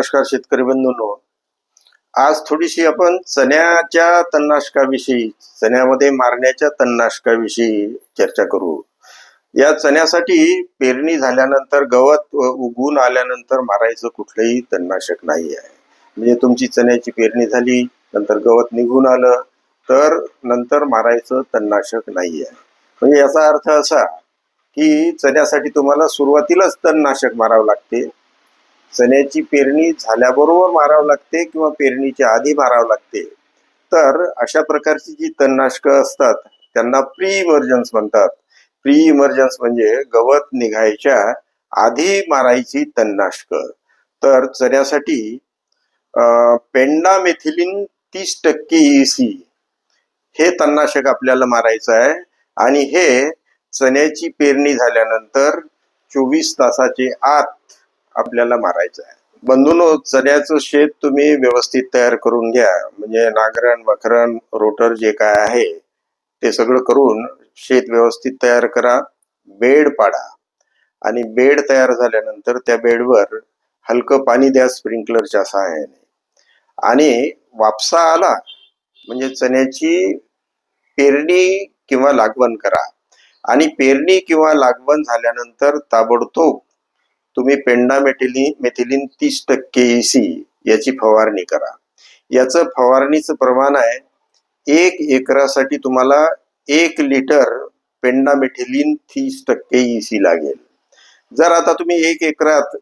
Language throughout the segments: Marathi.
नमस्कार शेतकरी बंधूंनो. आज थोडीशी आपण चण्याच्या तणनाशकाविषयी चण्यामध्ये मारण्याच्या तणनाशकाविषयी चर्चा करू. या चण्यासाठी पेरणी झाल्यानंतर गवत उगवून आल्यानंतर मारायचं कुठलंही तणनाशक नाही आहे. म्हणजे तुमची चण्याची पेरणी झाली नंतर गवत निघून आलं तर नंतर मारायचं तणनाशक नाही आहे. म्हणजे याचा अर्थ असा की चण्यासाठी तुम्हाला सुरुवातीलाच तणनाशक मारावं लागते. चण्याची पेरणी झाल्याबरोबर मारावं लागते किंवा पेरणीच्या आधी मारावं लागते. तर अशा प्रकारची जी तणनाशकं असतात त्यांना प्री इमर्जन्स म्हणतात. प्री इमर्जन्स म्हणजे गवत निघायच्या आधी मारायची तणनाशकं. तर चण्यासाठी पेंडामेथिलिन तीस टक्के ईसी हे तणनाशक आपल्याला मारायचं आहे. आणि हे चण्याची पेरणी झाल्यानंतर चोवीस तासाचे आत आपल्याला मारायचं आहे. बंधून चण्याचं शेत तुम्ही व्यवस्थित तयार करून घ्या. म्हणजे नांगरण वखरण रोटर जे काय आहे ते सगळं करून शेत व्यवस्थित तयार करा. बेड पाडा. आणि बेड तयार झाल्यानंतर त्या बेडवर हलकं पाणी द्या स्प्रिंकलरच्या सहाय्याने. आणि वापसा आला म्हणजे चण्याची पेरणी किंवा लागवण करा. आणि पेरणी किंवा लागवण झाल्यानंतर ताबडतोब तुम्ही पेंडामेथिलिन मेथिलिन तीस टक्के सी याची फवारणी करा. याचं फवारणीचं प्रमाण आहे एक एकरासाठी तुम्हाला एक लिटर पेंडामेथिलिन तीस टक्के सी लागेल. जर आता तुम्ही एक एकरात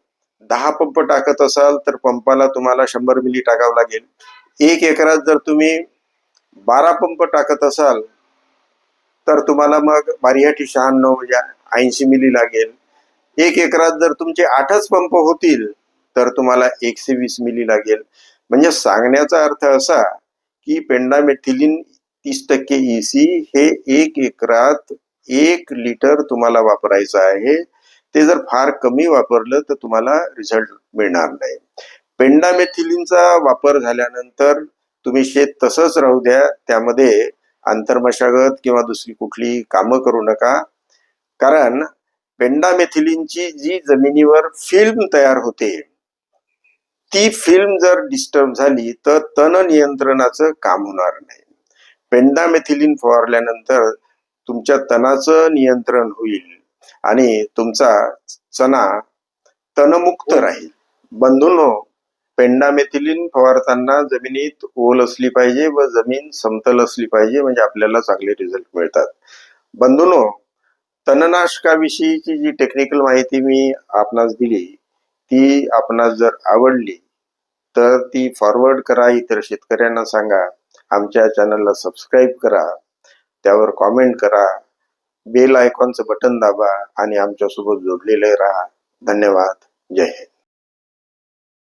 दहा पंप टाकत असाल तर पंपाला तुम्हाला शंभर मिली टाकावं लागेल. एक एकरात जर तुम्ही बारा पंप टाकत असाल तर तुम्हाला मग मारियाठी शहाण्णव म्हणजे ऐंशी मिली लागेल. एक एकरात जर तुमचे आठच पंप होतील तर तुम्हाला एकशे वीस मिली लागेल. म्हणजे सांगण्याचा अर्थ असा की पेंडामेथिलिन तीस टक्के ईसी हे एक एकरात एक लिटर तुम्हाला वापरायचं आहे. ते जर फार कमी वापरलं तर तुम्हाला रिझल्ट मिळणार नाही. पेंडामेथिलिनचा वापर झाल्यानंतर तुम्ही शेत तसंच राहू द्या त्यामध्ये आंतरमशागत किंवा दुसरी कुठली कामं करू नका. कारण पेंडामेथिलिनची जी जमिनीवर फिल्म तयार होते ती फिल्म जर डिस्टर्ब झाली तर तण नियंत्रणाचं काम होणार नाही. पेंडामेथिलिन फवारल्यानंतर तुमच्या तणाचं नियंत्रण होईल आणि तुमचा चणा तणमुक्त राहील. बंधूंनो पेंडामेथिलिन फवारताना जमिनीत ओल असली पाहिजे व जमीन समतल असली पाहिजे म्हणजे आपल्याला चांगले रिझल्ट मिळतात. बंधूंनो तणनाशकाविषयीची जी टेक्निकल माहिती मी आपणास दिली ती आपणास जर आवडली तर ती फॉरवर्ड करा. इतर शेतकऱ्यांना सांगा. आमच्या चॅनलला सबस्क्राईब करा. त्यावर कॉमेंट करा. बेल आयकॉनचं बटन दाबा आणि आमच्यासोबत जोडलेले राहा. धन्यवाद. जय हिंद.